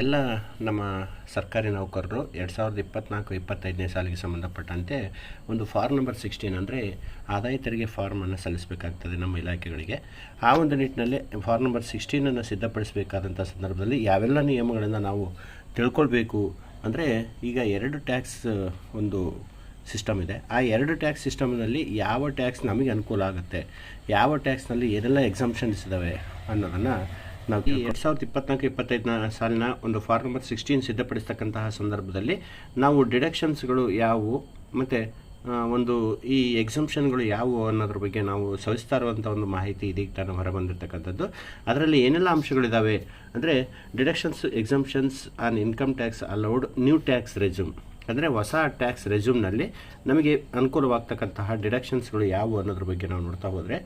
ಎಲ್ಲ ನಮ್ಮ ಸರ್ಕಾರಿ ನೌಕರರು ಎರಡು ಸಾವಿರದ ಇಪ್ಪತ್ನಾಲ್ಕು, ಇಪ್ಪತ್ತೈದನೇ ಸಾಲಿಗೆ ಸಂಬಂಧಪಟ್ಟಂತೆ ಒಂದು ಫಾರ್ಮ್ ನಂಬರ್ ಸಿಕ್ಸ್ಟೀನ್ ಅಂದರೆ ಆದಾಯ ತೆರಿಗೆ ಫಾರ್ಮನ್ನು ಸಲ್ಲಿಸಬೇಕಾಗ್ತದೆ ನಮ್ಮ ಇಲಾಖೆಗಳಿಗೆ. ಆ ಒಂದು ನಿಟ್ಟಿನಲ್ಲಿ ಫಾರ್ಮ್ ನಂಬರ್ ಸಿಕ್ಸ್ಟೀನನ್ನು ಸಿದ್ಧಪಡಿಸಬೇಕಾದಂಥ ಸಂದರ್ಭದಲ್ಲಿ ಯಾವೆಲ್ಲ ನಿಯಮಗಳನ್ನು ನಾವು ತಿಳ್ಕೊಳ್ಬೇಕು ಅಂದರೆ ಈಗ ಎರಡು ಟ್ಯಾಕ್ಸ್ ಒಂದು ಸಿಸ್ಟಮ್ ಇದೆ. ಆ ಎರಡು ಟ್ಯಾಕ್ಸ್ ಸಿಸ್ಟಮ್ನಲ್ಲಿ ಯಾವ ಟ್ಯಾಕ್ಸ್ ನಮಗೆ ಅನುಕೂಲ ಆಗುತ್ತೆ, ಯಾವ ಟ್ಯಾಕ್ಸ್ನಲ್ಲಿ ಏನೆಲ್ಲ ಎಕ್ಸಾಮ್ಷನ್ಸ್ ಇದ್ದಾವೆ ಅನ್ನೋದನ್ನು ನಾವು ಈ ಎರಡು ಸಾವಿರದ ಇಪ್ಪತ್ನಾಲ್ಕು ಇಪ್ಪತ್ತೈದನ ಸಾಲಿನ ಒಂದು ಫಾರ್ಮ್ ನಂಬರ್ ಸಿಕ್ಸ್ಟೀನ್ ಸಿದ್ಧಪಡಿಸ್ತಕ್ಕಂತಹ ಸಂದರ್ಭದಲ್ಲಿ ನಾವು ಡಿಡಕ್ಷನ್ಸ್ಗಳು ಯಾವುವು? ಮತ್ತು ಒಂದು ಈ ಎಕ್ಸಂಪ್ಷನ್ಗಳು ಯಾವುವು ಅನ್ನೋದ್ರ ಬಗ್ಗೆ ನಾವು ಸವಿಸ್ತಾರವಂಥ ಒಂದು ಮಾಹಿತಿ ಇದೀಗ ತಾನು ಹೊರಬಂದಿರತಕ್ಕಂಥದ್ದು. ಅದರಲ್ಲಿ ಏನೆಲ್ಲ ಅಂಶಗಳಿದ್ದಾವೆ ಅಂದರೆ, deductions, exemptions, on income tax allowed, new tax regime ಅಂದರೆ ಹೊಸ ಟ್ಯಾಕ್ಸ್ ರೆಸ್ಯೂಮ್ನಲ್ಲಿ ನಮಗೆ ಅನುಕೂಲವಾಗ್ತಕ್ಕಂತಹ ಡಿಡಕ್ಷನ್ಸ್ಗಳು ಯಾವುವು ಅನ್ನೋದ್ರ ಬಗ್ಗೆ ನಾವು ನೋಡ್ತಾ ಹೋದರೆ,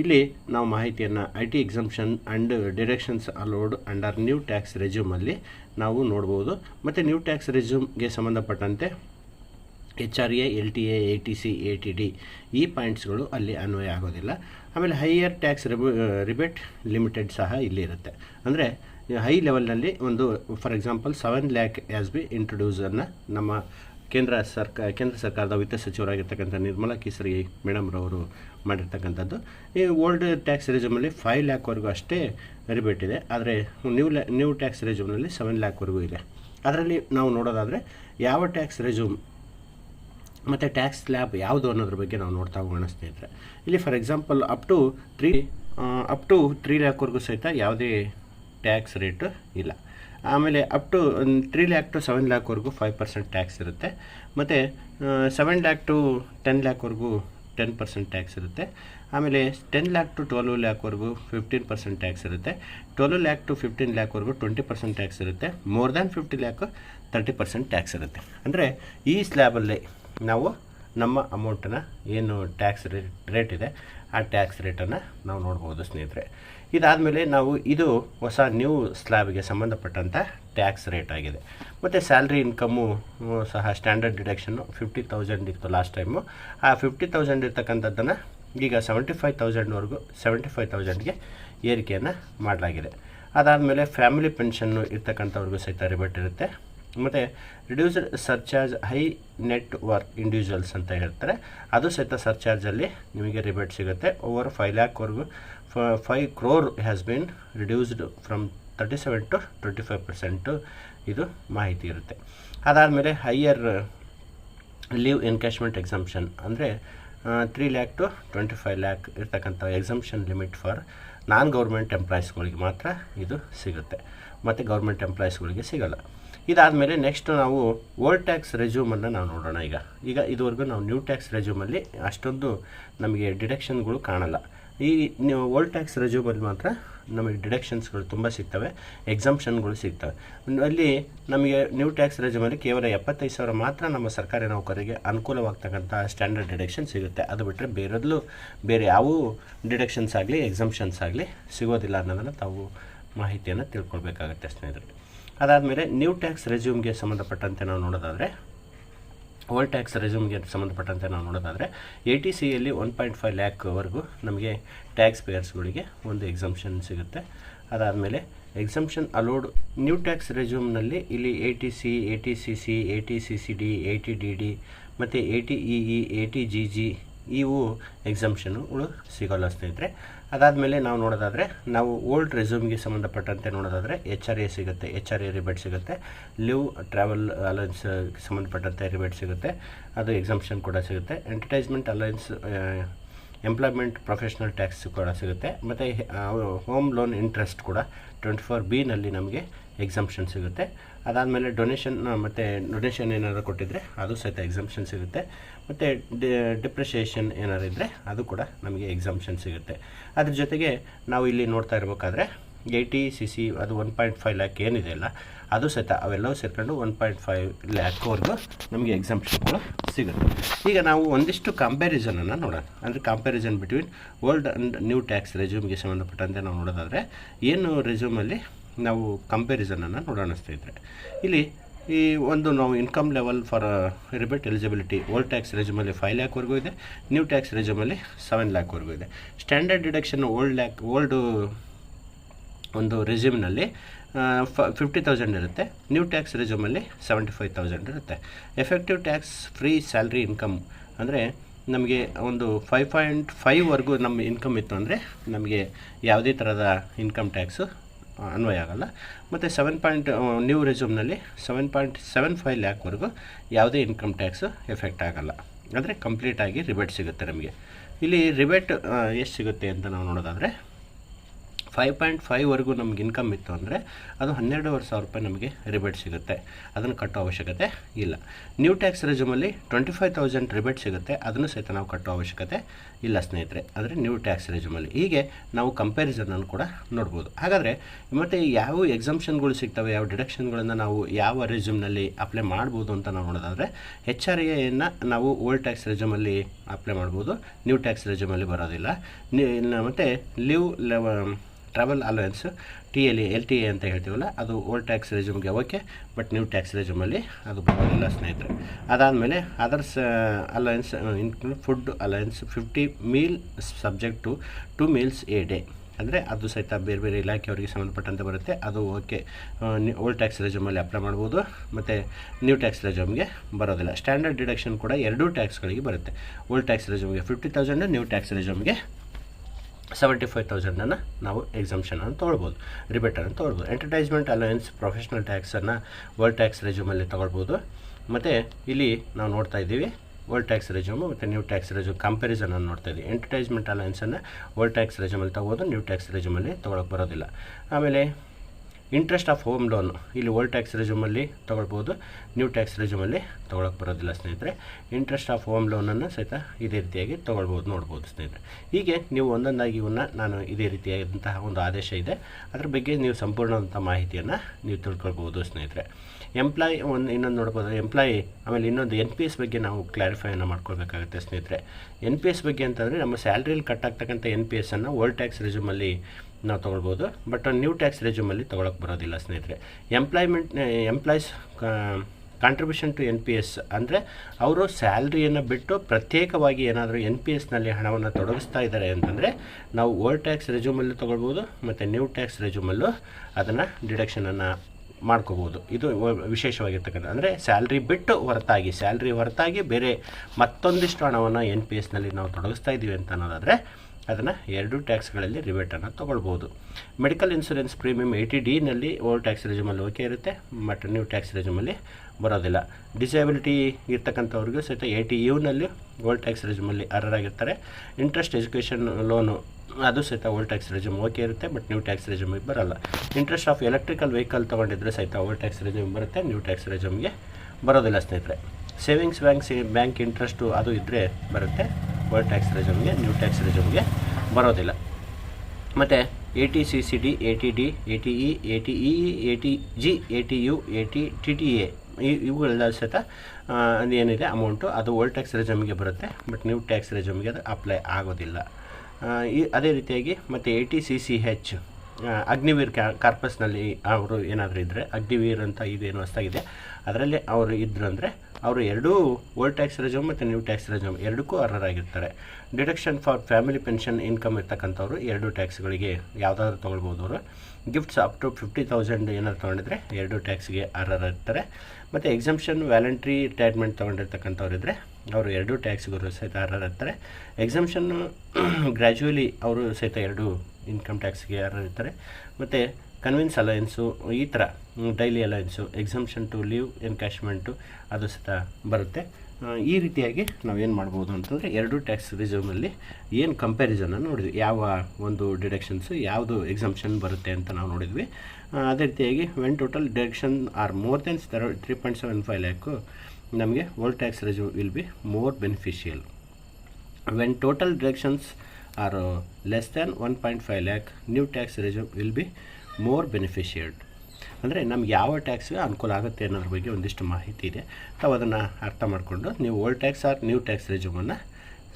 ಇಲ್ಲಿ ನಾವು ಮಾಹಿತಿಯನ್ನು I T exemption and deductions allowed under new tax ರೆಸ್ಯೂಮಲ್ಲಿ ನಾವು ನೋಡ್ಬೋದು. ಮತ್ತು ನ್ಯೂ ಟ್ಯಾಕ್ಸ್ ರೆಸ್ಯೂಮ್ಗೆ ಸಂಬಂಧಪಟ್ಟಂತೆ H R A L T A eighty C eighty D ಈ ಪಾಯಿಂಟ್ಸ್ಗಳು ಅಲ್ಲಿ ಅನ್ವಯ ಆಗೋದಿಲ್ಲ. ಆಮೇಲೆ ಹೈಯರ್ ಟ್ಯಾಕ್ಸ್ ರಿಬ ರಿಬೇಟ್ ಲಿಮಿಟೆಡ್ ಸಹ ಇಲ್ಲಿ ಇರುತ್ತೆ. ಅಂದರೆ ಹೈ ಲೆವೆಲ್ನಲ್ಲಿ ಒಂದು for example seven lakh as be ಇಂಟ್ರೊಡ್ಯೂಸನ್ನು ನಮ್ಮ ಕೇಂದ್ರ ಸರ್ಕಾರ ಕೇಂದ್ರ ಸರ್ಕಾರದ ವಿತ್ತ ಸಚಿವರಾಗಿರ್ತಕ್ಕಂಥ ನಿರ್ಮಲಾ ಕಿಸರಿ ಮೇಡಮ್ರವರು ಮಾಡಿರ್ತಕ್ಕಂಥದ್ದು. ಈ ಓಲ್ಡ್ ಟ್ಯಾಕ್ಸ್ ರಿಜಮಲ್ಲಿ ಫೈವ್ ಲ್ಯಾಕ್ವರೆಗೂ ಅಷ್ಟೇ ರಿಬೇಟ್ ಇದೆ. ಆದರೆ ನ್ಯೂ ಲ್ಯಾ ನ್ಯೂ ಟ್ಯಾಕ್ಸ್ ರೆಜ್ಯೂಮ್ನಲ್ಲಿ ಸೆವೆನ್ ಲ್ಯಾಕ್ವರೆಗೂ ಇದೆ. ಅದರಲ್ಲಿ ನಾವು ನೋಡೋದಾದರೆ ಯಾವ ಟ್ಯಾಕ್ಸ್ ರೆಜ್ಯೂಮ್ ಮತ್ತು ಟ್ಯಾಕ್ಸ್ ಲ್ಯಾಬ್ ಯಾವುದು ಅನ್ನೋದ್ರ ಬಗ್ಗೆ ನಾವು ನೋಡ್ತಾ ಹೋಗೋಣ ಸ್ನೇಹಿತರೆ ಇಲ್ಲಿ for example up to three up to three ಲ್ಯಾಕ್ವರೆಗೂ ಸಹಿತ ಯಾವುದೇ ಟ್ಯಾಕ್ಸ್ ರೇಟು ಇಲ್ಲ. ಆಮೇಲೆ up to three lakh to seven ಲ್ಯಾಕ್ವರೆಗೂ five percent tax ಇರುತ್ತೆ. ಮತ್ತು ಸೆವೆನ್ ಲ್ಯಾಕ್ ಟು ಟೆನ್ ಲ್ಯಾಕ್ವರೆಗೂ ಟೆನ್ ಪರ್ಸೆಂಟ್ ಟ್ಯಾಕ್ಸ್ ಇರುತ್ತೆ. ಆಮೇಲೆ ಟೆನ್ ಲ್ಯಾಕ್ ಟು ಟ್ವೆಲ್ವ್ ಲ್ಯಾಕ್ವರೆಗೂ ಫಿಫ್ಟೀನ್ ಪರ್ಸೆಂಟ್ ಟ್ಯಾಕ್ಸ್ ಇರುತ್ತೆ. ಟ್ವೆಲ್ವ್ ಲ್ಯಾಕ್ ಟು ಫಿಫ್ಟೀನ್ ಲ್ಯಾಕ್ವರೆಗೂ ಟ್ವೆಂಟಿ ಪರ್ಸೆಂಟ್ ಟ್ಯಾಕ್ಸ್ ಇರುತ್ತೆ. More than fifty lakh thirty percent tax ಇರುತ್ತೆ. ಅಂದರೆ, ಈ ಸ್ಲ್ಯಾಬಲ್ಲಿ ನಾವು ನಮ್ಮ ಅಮೌಂಟನ್ನು ಏನು ಟ್ಯಾಕ್ಸ್ ರೇಟ್ ರೇಟ್ ಇದೆ, ಆ ಟ್ಯಾಕ್ಸ್ ರೇಟನ್ನು ನಾವು ನೋಡ್ಬೋದು ಸ್ನೇಹಿತರೆ. ಇದಾದಮೇಲೆ ನಾವು ಇದು ಹೊಸ ನ್ಯೂ ಸ್ಲ್ಯಾಬ್ಗೆ ಸಂಬಂಧಪಟ್ಟಂಥ ಟ್ಯಾಕ್ಸ್ ರೇಟ್ ಆಗಿದೆ. ಮತ್ತು ಸ್ಯಾಲ್ರಿ ಇನ್ಕಮ್ಮು ಸಹ ಸ್ಟ್ಯಾಂಡರ್ಡ್ ಡಿಡಕ್ಷನ್ನು ಫಿಫ್ಟಿ ತೌಸಂಡ್ ಇತ್ತು ಲಾಸ್ಟ್ ಟೈಮು ಆ ಫಿಫ್ಟಿ ತೌಸಂಡ್ ಇರ್ತಕ್ಕಂಥದ್ದನ್ನು ಈಗ ಸೆವೆಂಟಿ ಫೈವ್ ತೌಸಂಡ್ವರೆಗೂ ಸೆವೆಂಟಿ ಫೈವ್ ತೌಸಂಡ್ಗೆ ಏರಿಕೆಯನ್ನು ಮಾಡಲಾಗಿದೆ. ಅದಾದಮೇಲೆ ಫ್ಯಾಮಿಲಿ ಪೆನ್ಷನ್ನು ಇರ್ತಕ್ಕಂಥವ್ರಿಗೂ ಸಹಿತ ರಿಬೇಟ್ ಇರುತ್ತೆ. ಮತ್ತು reduced surcharge high net worth individuals ಅಂತ ಹೇಳ್ತಾರೆ. ಅದು ಸಹಿತ ಸರ್ಚಾರ್ಜಲ್ಲಿ ನಿಮಗೆ ರಿಬೇಟ್ ಸಿಗುತ್ತೆ. Over five ಲ್ಯಾಕ್ವರೆಗೂ five crore has been reduced from thirty seven to twenty five percent ಇದು ಮಾಹಿತಿ ಇರುತ್ತೆ. ಅದಾದಮೇಲೆ ಹೈಯರ್ ಲೀವ್ ಎನ್ಕ್ಯಾಶ್ಮೆಂಟ್ ಎಕ್ಸಾಮ್ಷನ್ ಅಂದರೆ three lakh to twenty five lakh ಇರ್ತಕ್ಕಂಥ exemption limit for non government ಎಂಪ್ಲಾಯೀಸ್ಗಳಿಗೆ ಮಾತ್ರ ಇದು ಸಿಗುತ್ತೆ. ಮತ್ತು ಗೌರ್ಮೆಂಟ್ ಎಂಪ್ಲಾಯೀಸ್ಗಳಿಗೆ ಸಿಗೋಲ್ಲ. ಇದಾದಮೇಲೆ ನೆಕ್ಸ್ಟ್ ನಾವು ಓಲ್ಡ್ ಟ್ಯಾಕ್ಸ್ ರೆಜ್ಯೂಮನ್ನು ನಾವು ನೋಡೋಣ ಈಗ. ಈಗ ಇದುವರೆಗೂ ನಾವು ನ್ಯೂ ಟ್ಯಾಕ್ಸ್ ರೆಜ್ಯೂಮಲ್ಲಿ ಅಷ್ಟೊಂದು ನಮಗೆ ಡಿಡಕ್ಷನ್ಗಳು ಕಾಣಲ್ಲ. ಈ ನೀವು ಓಲ್ಡ್ ಟ್ಯಾಕ್ಸ್ ರೆಜ್ಯೂಮಲ್ಲಿ ಮಾತ್ರ ನಮಗೆ ಡಿಡಕ್ಷನ್ಸ್ಗಳು ತುಂಬ ಸಿಗ್ತವೆ ಎಕ್ಸಂಪ್ಷನ್ಗಳು ಸಿಗ್ತವೆ. ಅಲ್ಲಿ ನಮಗೆ ನ್ಯೂ ಟ್ಯಾಕ್ಸ್ ರೆಜ್ಯೂಮಲ್ಲಿ ಕೇವಲ ಎಪ್ಪತ್ತೈದು ಸಾವಿರ ಮಾತ್ರ ನಮ್ಮ ಸರ್ಕಾರಿ ನೌಕರಿಗೆ ಅನುಕೂಲವಾಗ್ತಕ್ಕಂಥ ಸ್ಟ್ಯಾಂಡರ್ಡ್ ಡಿಡಕ್ಷನ್ ಸಿಗುತ್ತೆ. ಅದು ಬಿಟ್ಟರೆ ಬೇರೆದಲ್ಲೂ ಬೇರೆ ಯಾವ ಡಿಡಕ್ಷನ್ಸ್ ಆಗಲಿ ಎಕ್ಸಂಪ್ಷನ್ಸ್ ಆಗಲಿ ಸಿಗೋದಿಲ್ಲ ಅನ್ನೋದನ್ನು ತಾವು ಮಾಹಿತಿಯನ್ನು ತಿಳ್ಕೊಳ್ಬೇಕಾಗತ್ತೆ ಸ್ನೇಹಿತರೆ. ಅದಾದಮೇಲೆ ನ್ಯೂ ಟ್ಯಾಕ್ಸ್ ರೆಸ್ಯೂಮ್ಗೆ ಸಂಬಂಧಪಟ್ಟಂತೆ ನಾವು ನೋಡೋದಾದರೆ ಓಲ್ಡ್ ಟ್ಯಾಕ್ಸ್ ರೆಸ್ಯೂಮ್ಗೆ ಸಂಬಂಧಪಟ್ಟಂತೆ ನಾವು ನೋಡೋದಾದರೆ ಎ ಟಿ ಸಿಯಲ್ಲಿ ಒನ್ ಪಾಯಿಂಟ್ ಫೈವ್ ಲ್ಯಾಕ್ವರೆಗೂ ನಮಗೆ ಟ್ಯಾಕ್ಸ್ ಪೇಯರ್ಸ್ಗಳಿಗೆ ಒಂದು ಎಕ್ಸಮ್ಷನ್ ಸಿಗುತ್ತೆ. ಅದಾದಮೇಲೆ ಎಕ್ಸಂಪ್ಷನ್ ಅಲೋಡ್ ನ್ಯೂ ಟ್ಯಾಕ್ಸ್ ರೆಸ್ಯೂಮ್ನಲ್ಲಿ ಇಲ್ಲಿ eighty C eighty C C eighty C C D eighty D D ಮತ್ತು eighty E E eighty G G ಇವು ಎಕ್ಸಂಪ್ಷನ್ಗಳು ಸಿಗೋಲ್ಲ ಸ್ನೇಹಿತರೆ ಅದಾದಮೇಲೆ ನಾವು ನೋಡೋದಾದರೆ, ನಾವು ಓಲ್ಡ್ ರೆಸ್ಯೂಮ್ಗೆ ಸಂಬಂಧಪಟ್ಟಂತೆ ನೋಡೋದಾದರೆ, ಎಚ್ ಆರ್ ಎ ಸಿಗುತ್ತೆ, ಎಚ್ ಆರ್ ಎ ರಿಬೇಟ್ ಸಿಗುತ್ತೆ. ಲಿವ್ ಟ್ರಾವೆಲ್ ಅಲಯನ್ಸ್ ಸಂಬಂಧಪಟ್ಟಂತೆ ರಿಬೇಟ್ ಸಿಗುತ್ತೆ. ಅದು ಎಕ್ಸಾಮ್ಷನ್ ಕೂಡ ಸಿಗುತ್ತೆ. Entertainment allowance employment professional tax ಕೂಡ ಸಿಗುತ್ತೆ. ಮತ್ತು ಹೋಮ್ ಲೋನ್ ಇಂಟ್ರೆಸ್ಟ್ ಕೂಡ ಟ್ವೆಂಟಿ ಫೋರ್ ಬಿನಲ್ಲಿ ನಮಗೆ ಎಕ್ಸಾಮ್ಷನ್ ಸಿಗುತ್ತೆ. ಅದಾದಮೇಲೆ ಡೊನೇಷನ್ ಮತ್ತು ಡೊನೇಷನ್ ಏನಾದರೂ ಕೊಟ್ಟಿದ್ದರೆ ಅದು ಸಹಿತ ಎಕ್ಸಾಮ್ಷನ್ ಸಿಗುತ್ತೆ. ಮತ್ತು ಡಿಪ್ರಿಷಿಯೇಷನ್ ಏನಾರು ಇದ್ದರೆ ಅದು ಕೂಡ ನಮಗೆ ಎಕ್ಸಾಮ್ಷನ್ ಸಿಗುತ್ತೆ. ಅದ್ರ ಜೊತೆಗೆ ನಾವು ಇಲ್ಲಿ ನೋಡ್ತಾ ಇರಬೇಕಾದ್ರೆ ಏಯ್ಟಿ ಸಿ ಸಿ ಅದು ಒನ್ ಪಾಯಿಂಟ್ ಫೈವ್ ಲ್ಯಾಕ್ ಏನಿದೆ ಅಲ್ಲ, ಅದು ಸಹಿತ ಅವೆಲ್ಲವೂ ಸೇರ್ಕೊಂಡು ಒನ್ ಪಾಯಿಂಟ್ ಫೈವ್ ಲ್ಯಾಕ್ವರೆಗೂ ನಮಗೆ ಎಕ್ಸಾಮ್ಷನ್ಗಳು ಸಿಗುತ್ತೆ. ಈಗ ನಾವು ಒಂದಿಷ್ಟು ಕಂಪ್ಯಾರಿಸನನ್ನು ನೋಡೋಣ. ಅಂದರೆ comparison between old and new tax ರೆಸ್ಯೂಮ್ಗೆ ಸಂಬಂಧಪಟ್ಟಂತೆ ನಾವು ನೋಡೋದಾದರೆ, ಏನು ರೆಸ್ಯೂಮಲ್ಲಿ ನಾವು ಕಂಪ್ಯಾರಿಸನನ್ನು ನೋಡೋಣಿಸ್ತಾ ಸ್ನೇಹಿತರೆ. ಇಲ್ಲಿ ಈ ಒಂದು ನಾವು income level for rebate eligibility old tax ರೆಜ್ಯೂಮಲ್ಲಿ five ಲ್ಯಾಕ್ವರೆಗೂ ಇದೆ ನ್ಯೂ ಟ್ಯಾಕ್ಸ್ ರೆಜ್ಯೂಮಲ್ಲಿ ಸೆವೆನ್ ಲ್ಯಾಕ್ವರೆಗೂ ಇದೆ. Standard deduction old lakh old ಒಂದು ರೆಸ್ಯೂಮ್ನಲ್ಲಿ ಫ ಫಿಫ್ಟಿ ತೌಸಂಡ್ ಇರುತ್ತೆ ನ್ಯೂ ಟ್ಯಾಕ್ಸ್ ರೆಸ್ಯೂಮಲ್ಲಿ ಸೆವೆಂಟಿ ಫೈವ್ ತೌಸಂಡ್ ಇರುತ್ತೆ. Effective tax free salary income ಅಂದರೆ ನಮಗೆ ಒಂದು ಫೈವ್ ಪಾಯಿಂಟ್ ಫೈವ್ವರೆಗೂ ನಮ್ಮ ಇನ್ಕಮ್ ಇತ್ತು ಅಂದರೆ ನಮಗೆ ಯಾವುದೇ ಥರದ ಇನ್ಕಮ್ ಟ್ಯಾಕ್ಸು ಅನ್ವಯ ಆಗಲ್ಲ. ಮತ್ತು ಸೆವೆನ್ ಪಾಯಿಂಟ್ ನ್ಯೂ ರೆಸ್ಯೂಮ್ನಲ್ಲಿ ಸೆವೆನ್ ಪಾಯಿಂಟ್ ಸೆವೆನ್ ಫೈವ್ ಲ್ಯಾಕ್ವರೆಗೂ ಯಾವುದೇ ಇನ್ಕಮ್ ಟ್ಯಾಕ್ಸು ಎಫೆಕ್ಟ್ ಆಗಲ್ಲ. ಅಂದರೆ ಕಂಪ್ಲೀಟಾಗಿ ರಿಬೇಟ್ ಸಿಗುತ್ತೆ ನಮಗೆ. ಇಲ್ಲಿ ರಿಬೇಟ್ ಎಷ್ಟು ಸಿಗುತ್ತೆ ಅಂತ ನಾವು ನೋಡೋದಾದರೆ ಫೈವ್ ಪಾಯಿಂಟ್ ಫೈವ್ವರೆಗೂ ನಮ್ಗೆ ಇನ್ಕಮ್ ಇತ್ತು ಅಂದರೆ ಅದು ಹನ್ನೆರಡೂವರೆ ಸಾವಿರ ರೂಪಾಯಿ ನಮಗೆ ರಿಬೇಟ್ ಸಿಗುತ್ತೆ. ಅದನ್ನು ಕಟ್ಟೋ ಅವಶ್ಯಕತೆ ಇಲ್ಲ. ನ್ಯೂ ಟ್ಯಾಕ್ಸ್ ರೆಸ್ಯೂಮಲ್ಲಿ ಟ್ವೆಂಟಿ ಫೈವ್ ತೌಸಂಡ್ ರಿಬೇಟ್ ಸಿಗುತ್ತೆ. ಅದನ್ನು ಸಹಿತ ನಾವು ಕಟ್ಟೋ ಅವಶ್ಯಕತೆ ಇಲ್ಲ ಸ್ನೇಹಿತರೆ. ಅಂದರೆ ನ್ಯೂ ಟ್ಯಾಕ್ಸ್ ರೆಜ್ಯೂಮಲ್ಲಿ ಹೀಗೆ ನಾವು ಕಂಪ್ಯಾರಿಸನನ್ನು ಕೂಡ ನೋಡ್ಬೋದು. ಹಾಗಾದರೆ ಮತ್ತು ಯಾವ ಎಕ್ಸಾಮ್ಷನ್ಗಳು ಸಿಗ್ತವೆ, ಯಾವ ಡಿಡಕ್ಷನ್ಗಳನ್ನು ನಾವು ಯಾವ ರೆಸ್ಯೂಮ್ನಲ್ಲಿ ಅಪ್ಲೈ ಮಾಡ್ಬೋದು ಅಂತ ನಾವು ನೋಡೋದಾದರೆ ಎಚ್ ಆರ್ ಎನ್ನು ನಾವು ಓಲ್ಡ್ ಟ್ಯಾಕ್ಸ್ ರೆಸ್ಯೂಮಲ್ಲಿ ಅಪ್ಲೈ ಮಾಡ್ಬೋದು. ನ್ಯೂ ಟ್ಯಾಕ್ಸ್ ರೆಸ್ಯೂಮಲ್ಲಿ ಬರೋದಿಲ್ಲ. ಮತ್ತು ಲೆವ travel allowance T L L T A ಅಂತ ಹೇಳ್ತೀವಲ್ಲ, ಅದು ಓಲ್ಡ್ ಟ್ಯಾಕ್ಸ್ ರೆಜ್ಯೂಮ್ಗೆ ಓಕೆ ಬಟ್ ನ್ಯೂ ಟ್ಯಾಕ್ಸ್ ರೆಜ್ಯೂಮಲ್ಲಿ ಅದು ಬರೋದಿಲ್ಲ ಸ್ನೇಹಿತರೆ. ಅದಾದಮೇಲೆ others allowance include food allowance fifty meal subject to to meals a day ಅಂದರೆ ಅದು ಸಹಿತ ಬೇರೆ ಬೇರೆ ಇಲಾಖೆಯವರಿಗೆ ಸಂಬಂಧಪಟ್ಟಂತೆ ಬರುತ್ತೆ. ಅದು ಓಕೆ ಓಲ್ಡ್ ಟ್ಯಾಕ್ಸ್ ರೆಜ್ಯೂಮಲ್ಲಿ ಅಪ್ಲೈ ಮಾಡ್ಬೋದು. ಮತ್ತು ನ್ಯೂ ಟ್ಯಾಕ್ಸ್ ರೆಜ್ಯೂಮ್ಗೆ ಬರೋದಿಲ್ಲ. ಸ್ಟ್ಯಾಂಡರ್ಡ್ ಡಿಡಕ್ಷನ್ ಕೂಡ ಎರಡೂ ಟ್ಯಾಕ್ಸ್ಗಳಿಗೆ ಬರುತ್ತೆ. ಓಲ್ಡ್ ಟ್ಯಾಕ್ಸ್ ರೆಜ್ಯೂಮ್ಗೆ ಫಿಫ್ಟಿ ತೌಸಂಡ್ ನ್ಯೂ ಟ್ಯಾಕ್ಸ್ ರೆಸ್ಯೂಮ್ಗೆ ಸೆವೆಂಟಿ ಫೈವ್ ತೌಸಂಡನ್ನು ನಾವು ಎಕ್ಸಾಮ್ಷನನ್ನು ತೊಗೊಳ್ಬೋದು ರಿಬೇಟನ್ನು ತೊಗೊಳ್ಬೋದು. ಎಂಟರ್ಟೈಸ್ಮೆಂಟ್ ಅಲಯನ್ಸ್ ಪ್ರೊಫೆಷ್ನಲ್ ಟ್ಯಾಕ್ಸನ್ನು ವರ್ಲ್ಡ್ ಟ್ಯಾಕ್ಸ್ ರೆಸ್ಯೂಮಲ್ಲಿ ತೊಗೊಳ್ಬೋದು. ಮತ್ತು ಇಲ್ಲಿ ನಾವು ನೋಡ್ತಾ ಇದ್ದೀವಿ ವರ್ಲ್ಡ್ ಟ್ಯಾಕ್ಸ್ ರೆಸ್ಯೂಮು ಮತ್ತು ನ್ಯೂ ಟ್ಯಾಕ್ಸ್ ರೆಸ್ಯೂಮ್ ಕಂಪ್ಯಾರಿಸನನ್ನು ನೋಡ್ತಾ ಇದ್ದೀವಿ. ಎಂಟರ್ಟೈಸ್ಮೆಂಟ್ ಅಲಯನ್ಸನ್ನು ವರ್ಲ್ಡ್ ಟ್ಯಾಕ್ಸ್ ರೆಸ್ಯೂಮಲ್ಲಿ ತೊಗೋದು ನ್ಯೂ ಟ್ಯಾಕ್ಸ್ ರೆಸ್ಯೂಮಲ್ಲಿ ತೊಗೊಳಕ್ಕೆ ಬರೋದಿಲ್ಲ. ಆಮೇಲೆ ಇಂಟ್ರೆಸ್ಟ್ ಆಫ್ ಹೋಮ್ ಲೋನು ಇಲ್ಲಿ ಓಲ್ಡ್ ಟ್ಯಾಕ್ಸ್ ರೆಸ್ಯೂಮಲ್ಲಿ ತೊಗೊಳ್ಬೋದು. ನ್ಯೂ ಟ್ಯಾಕ್ಸ್ ರೆಸ್ಯೂಮಲ್ಲಿ ತೊಗೊಳಕ್ಕೆ ಬರೋದಿಲ್ಲ ಸ್ನೇಹಿತರೆ. ಇಂಟ್ರೆಸ್ಟ್ ಆಫ್ ಹೋಮ್ ಲೋನನ್ನು ಸಹಿತ ಇದೇ ರೀತಿಯಾಗಿ ತೊಗೊಳ್ಬೋದು, ನೋಡ್ಬೋದು ಸ್ನೇಹಿತರೆ. ಹೀಗೆ ನೀವು ಒಂದೊಂದಾಗಿ ಇವನ್ನ ನಾನು ಇದೇ ರೀತಿಯಾದಂತಹ ಒಂದು ಆದೇಶ ಇದೆ. ಅದ್ರ ಬಗ್ಗೆ ನೀವು ಸಂಪೂರ್ಣವಂಥ ಮಾಹಿತಿಯನ್ನು ನೀವು ತಿಳ್ಕೊಳ್ಬೋದು ಸ್ನೇಹಿತರೆ. ಎಂಪ್ಲಾಯ್ ಒಂದು ಇನ್ನೊಂದು ನೋಡ್ಬೋದು. ಎಂಪ್ಲಾಯಿ ಆಮೇಲೆ ಇನ್ನೊಂದು ಎನ್ ಪಿ ಎಸ್ ಬಗ್ಗೆ ನಾವು ಕ್ಲಾರಿಫೈಯನ್ನು ಮಾಡ್ಕೊಳ್ಬೇಕಾಗುತ್ತೆ ಸ್ನೇಹಿತರೆ. ಎನ್ ಪಿ ಎಸ್ ಬಗ್ಗೆ ಅಂತಂದರೆ ನಮ್ಮ ಸ್ಯಾಲ್ರಿಯಲ್ಲಿ ಕಟ್ಟಾಗ್ತಕ್ಕಂಥ ಎನ್ ಪಿ ಎಸ್ಸನ್ನು ಓಲ್ಡ್ ಟ್ಯಾಕ್ಸ್ ರೆಸ್ಯೂಮಲ್ಲಿ ನಾವು ತೊಗೊಳ್ಬೋದು. ಬಟ್ ನ್ಯೂ ಟ್ಯಾಕ್ಸ್ ರೆಜ್ಯೂಮಲ್ಲಿ ತೊಗೊಳಕ್ಕೆ ಬರೋದಿಲ್ಲ ಸ್ನೇಹಿತರೆ. Employment employees contribution to N P S ಅಂದರೆ ಅವರು ಸ್ಯಾಲ್ರಿಯನ್ನು ಬಿಟ್ಟು ಪ್ರತ್ಯೇಕವಾಗಿ ಏನಾದರೂ ಎನ್ ಪಿ ಎಸ್ನಲ್ಲಿ ಹಣವನ್ನು ತೊಡಗಿಸ್ತಾ ಇದ್ದಾರೆ ಅಂತಂದರೆ ನಾವು ಓಲ್ಡ್ ಟ್ಯಾಕ್ಸ್ ರೆಜ್ಯೂಮಲ್ಲೂ ತೊಗೊಳ್ಬೋದು, ಮತ್ತು ನ್ಯೂ ಟ್ಯಾಕ್ಸ್ ರೆಜ್ಯೂಮಲ್ಲೂ ಅದನ್ನು ಡಿಡಕ್ಷನನ್ನು ಮಾಡ್ಕೋಬೋದು. ಇದು ವಿಶೇಷವಾಗಿರ್ತಕ್ಕಂಥ, ಅಂದರೆ ಸ್ಯಾಲ್ರಿ ಬಿಟ್ಟು ಹೊರತಾಗಿ, ಸ್ಯಾಲ್ರಿ ಹೊರತಾಗಿ ಬೇರೆ ಮತ್ತೊಂದಿಷ್ಟು ಹಣವನ್ನು ಎನ್ ಪಿ ಎಸ್ನಲ್ಲಿ ನಾವು ತೊಡಗಿಸ್ತಾ ಇದ್ದೀವಿ ಅಂತ ಅನ್ನೋದಾದರೆ ಅದನ್ನು ಎರಡು ಟ್ಯಾಕ್ಸ್ಗಳಲ್ಲಿ ರಿಬೇಟನ್ನು ತೊಗೊಳ್ಬೋದು. ಮೆಡಿಕಲ್ ಇನ್ಸೂರೆನ್ಸ್ ಪ್ರೀಮಿಯಮ್ ಏಯ್ಟಿ ಡಿನಲ್ಲಿ ಓಲ್ಡ್ ಟ್ಯಾಕ್ಸ್ ರೆಜ್ಯೂಮಲ್ಲಿ ಓಕೆ ಇರುತ್ತೆ, ಬಟ್ ನ್ಯೂ ಟ್ಯಾಕ್ಸ್ ರೆಜ್ಯೂಮಲ್ಲಿ ಬರೋದಿಲ್ಲ. ಡಿಸೇಬಿಲಿಟಿ ಇರ್ತಕ್ಕಂಥವ್ರಿಗೂ ಸಹಿತ ಏಯ್ಟಿ ಯುನಲ್ಲಿ ಓಲ್ಡ್ ಟ್ಯಾಕ್ಸ್ ರೆಜ್ಯೂಮಲ್ಲಿ ಅರ್ಹರಾಗಿರ್ತಾರೆ. ಇಂಟ್ರೆಸ್ಟ್ ಎಜುಕೇಷನ್ ಲೋನು ಅದು ಸಹಿತ ಓಲ್ಡ್ ಟ್ಯಾಕ್ಸ್ ರೆಜ್ಯೂಮ್ ಓಕೆ ಇರುತ್ತೆ, ಬಟ್ ನ್ಯೂ ಟ್ಯಾಕ್ಸ್ ರೆಜ್ಯೂಮಿಗೆ ಬರಲ್ಲ. ಇಂಟ್ರೆಸ್ಟ್ ಆಫ್ ಎಲೆಕ್ಟ್ರಿಕಲ್ ವೆಹಿಕಲ್ ತೊಗೊಂಡಿದ್ರೆ ಸಹಿತ ಓಲ್ಡ್ ಟ್ಯಾಕ್ಸ್ ರೆಜ್ಯೂಮ್ ಬರುತ್ತೆ, ನ್ಯೂ ಟ್ಯಾಕ್ಸ್ ರೆಜ್ಯೂಮ್ಗೆ ಬರೋದಿಲ್ಲ ಸ್ನೇಹಿತರೆ. Savings bank say bank interest ಅದು ಇದ್ದರೆ ಬರುತ್ತೆ. ಓಲ್ಡ್ ಟ್ಯಾಕ್ಸ್ ರೆಜಮ್ಗೆ ನ್ಯೂ ಟ್ಯಾಕ್ಸ್ ರೆಜಮ್ಗೆ ಬರೋದಿಲ್ಲ. ಮತ್ತು eighty C C D eighty D eighty E eighty E eighty G eighty U eighty T T A ಇವುಗಳೆಲ್ಲ ಸಹಿತ ಏನಿದೆ ಅಮೌಂಟು ಅದು ಓಲ್ಡ್ ಟ್ಯಾಕ್ಸ್ ರೆಜಮ್ಗೆ ಬರುತ್ತೆ ಬಟ್ ನ್ಯೂ ಟ್ಯಾಕ್ಸ್ ರೆಜಮ್ಗೆ ಅದು ಅಪ್ಲೈ ಆಗೋದಿಲ್ಲ. ಈ, ಅದೇ ರೀತಿಯಾಗಿ ಮತ್ತು eighty C C H Agniveer ಕ್ಯಾ ಕಾರ್ಪಸ್ನಲ್ಲಿ ಅವರು ಏನಾದರೂ ಇದ್ದರೆ ಅಗ್ನಿವೀರ್ ಅಂತ ಇದೇನು ಹೊಸ್ತಾಗಿದೆ ಅದರಲ್ಲಿ ಅವರು ಇದ್ರು ಅಂದರೆ ಅವರು ಎರಡೂ ಓಲ್ಡ್ ಟ್ಯಾಕ್ಸ್ ರೆಜಮ್ ಮತ್ತು ನ್ಯೂ ಟ್ಯಾಕ್ಸ್ ರೆಜಮ್ ಎರಡಕ್ಕೂ ಅರ್ಹರಾಗಿರ್ತಾರೆ. Deduction for family pension income ಇರ್ತಕ್ಕಂಥವ್ರು ಎರಡು ಟ್ಯಾಕ್ಸ್ಗಳಿಗೆ ಯಾವುದಾದ್ರು ತೊಗೊಳ್ಬೋದು ಅವರು. Gifts up to fifty thousand ಏನಾದ್ರು ತೊಗೊಂಡಿದ್ರೆ ಎರಡು ಟ್ಯಾಕ್ಸ್ಗೆ ಅರ್ಹರಾಗ್ತಾರೆ. ಮತ್ತು ಎಕ್ಸಮ್ಷನ್ ವ್ಯಾಲಂಟ್ರಿ ರಿಟೈರ್ಮೆಂಟ್ ತೊಗೊಂಡಿರ್ತಕ್ಕಂಥವ್ರು ಇದ್ದರೆ ಅವರು ಎರಡು ಟ್ಯಾಕ್ಸ್ಗೂ ಸಹಿತ ಅರ್ಹರಾಗ್ತಾರೆ. ಎಕ್ಸಮ್ಷನ್ನು ಗ್ರ್ಯಾಜುವಲಿ ಅವರು ಸಹಿತ ಎರಡು ಇನ್ಕಮ್ ಟ್ಯಾಕ್ಸ್ಗೆ ಅರ್ಹರಿರ್ತಾರೆ ಮತ್ತು ಕನ್ವಿನ್ಸ್ ಅಲಯನ್ಸು ಈ ಥರ daily allowance exemption to leave encashment ಅದು ಸಹಿತ ಬರುತ್ತೆ. ಈ ರೀತಿಯಾಗಿ ನಾವೇನು ಮಾಡ್ಬೋದು ಅಂತಂದರೆ ಎರಡು ಟ್ಯಾಕ್ಸ್ ರಿಸರ್ವ್ನಲ್ಲಿ ಏನು ಕಂಪ್ಯಾರಿಸನನ್ನು ನೋಡಿದ್ವಿ. ಯಾವ ಒಂದು ಡಿಡಕ್ಷನ್ಸು ಯಾವುದು ಎಕ್ಸಮ್ಷನ್ ಬರುತ್ತೆ ಅಂತ ನಾವು ನೋಡಿದ್ವಿ. ಅದೇ ರೀತಿಯಾಗಿ when total deduction are more than three point seven five lakh ನಮಗೆ old tax reserve will be more beneficial when total deductions less than one point five lakh new tax reserve will be more beneficial ಅಂದರೆ ನಮ್ಗೆ ಯಾವ ಟ್ಯಾಕ್ಸ್ಗೆ ಅನುಕೂಲ ಆಗುತ್ತೆ ಅನ್ನೋದ್ರ ಬಗ್ಗೆ ಒಂದಿಷ್ಟು ಮಾಹಿತಿ ಇದೆ. ತಾವು ಅದನ್ನು ಅರ್ಥ ಮಾಡಿಕೊಂಡು ನೀವು old tax or new tax ರೆಜ್ಯೂಮನ್ನು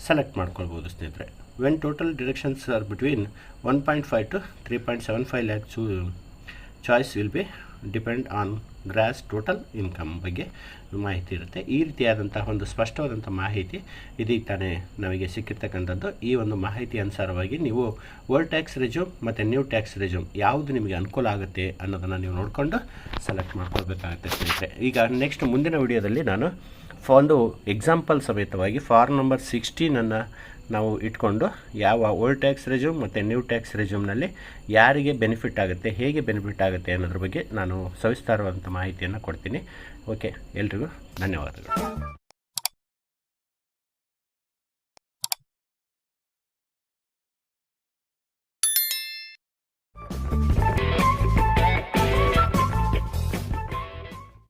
select ಮಾಡ್ಕೊಳ್ಬೋದು ಸ್ನೇಹಿತರೆ. When total deductions are between one point five to three point seven five lakh choice will be depend on gross total income ಬಗ್ಗೆ ಮಾಹಿತಿ ಇರುತ್ತೆ. ಈ ರೀತಿಯಾದಂತಹ ಒಂದು ಸ್ಪಷ್ಟವಾದಂಥ ಮಾಹಿತಿ ಇದೀಗ ತಾನೇ ನಮಗೆ ಸಿಕ್ಕಿರ್ತಕ್ಕಂಥದ್ದು. ಈ ಒಂದು ಮಾಹಿತಿ ಅನುಸಾರವಾಗಿ ನೀವು ಓಲ್ಡ್ ಟ್ಯಾಕ್ಸ್ ರೆಜ್ಯೂಮ್ ಮತ್ತು ನ್ಯೂ ಟ್ಯಾಕ್ಸ್ ರೆಜ್ಯೂಮ್ ಯಾವುದು ನಿಮಗೆ ಅನುಕೂಲ ಆಗುತ್ತೆ ಅನ್ನೋದನ್ನು ನೀವು ನೋಡಿಕೊಂಡು ಸೆಲೆಕ್ಟ್ ಮಾಡ್ಕೊಳ್ಬೇಕಾಗುತ್ತೆ ಸ್ನೇಹಿತರೆ. ಈಗ ನೆಕ್ಸ್ಟ್ ಮುಂದಿನ ವಿಡಿಯೋದಲ್ಲಿ ನಾನು ಒಂದು ಎಕ್ಸಾಂಪಲ್ ಸಮೇತವಾಗಿ ಫಾರ್ಮ್ ನಂಬರ್ ಸಿಕ್ಸ್ಟೀನನ್ನು ನಾವು ಇಟ್ಕೊಂಡು ಯಾವ ಓಲ್ಡ್ ಟ್ಯಾಕ್ಸ್ ರೆಜ್ಯೂಮ್ ಮತ್ತು ನ್ಯೂ ಟ್ಯಾಕ್ಸ್ ರೆಜ್ಯೂಮ್ನಲ್ಲಿ ಯಾರಿಗೆ ಬೆನಿಫಿಟ್ ಆಗುತ್ತೆ, ಹೇಗೆ ಬೆನಿಫಿಟ್ ಆಗುತ್ತೆ ಅನ್ನೋದ್ರ ಬಗ್ಗೆ ನಾನು ಸವಿಸ್ತಾರವಾದಂಥ ಮಾಹಿತಿಯನ್ನು ಕೊಡ್ತೀನಿ. ಓಕೆ ಎಲ್ರಿಗೂ ಧನ್ಯವಾದಗಳು.